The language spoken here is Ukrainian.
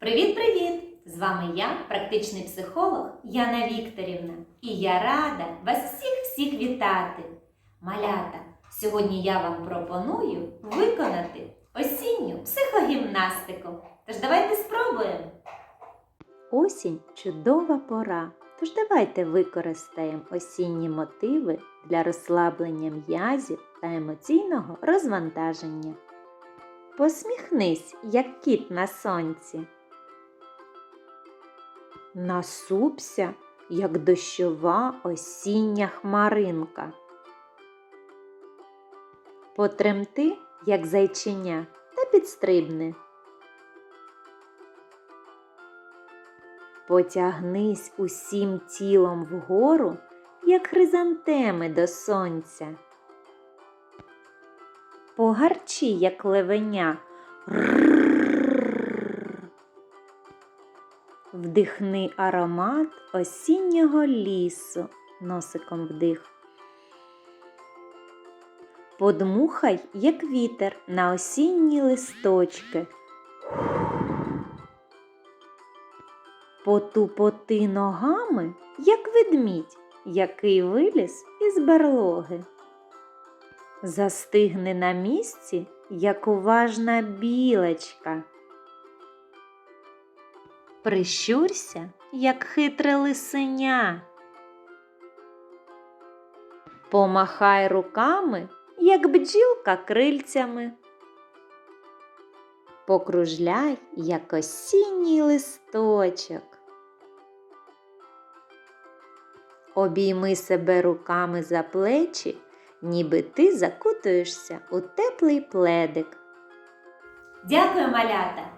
Привіт-привіт! З вами я, практичний психолог Яна Вікторівна, і я рада вас всіх-всіх вітати. Малята, сьогодні я вам пропоную виконати осінню психогімнастику. Тож давайте спробуємо. Осінь чудова пора. Тож давайте використаємо осінні мотиви для розслаблення м'язів та емоційного розвантаження. Посміхнись, як кіт на сонці. Насупся, як дощова осіння хмаринка. Потремти, як зайчиня, та підстрибни. Потягнись усім тілом вгору, як хризантеми до сонця. Погарчи, як левеня. Вдихни аромат осіннього лісу, носиком вдих. Подмухай, як вітер на осінні листочки. Потупоти ногами, як ведмідь, який виліз із берлоги. Застигни на місці, як уважна білочка. Прищурся, як хитре лисеня. Помахай руками, як бджілка крильцями. Покружляй, як осінній листочок. Обійми себе руками за плечі, ніби ти закутуєшся у теплий пледик. Дякую, малята!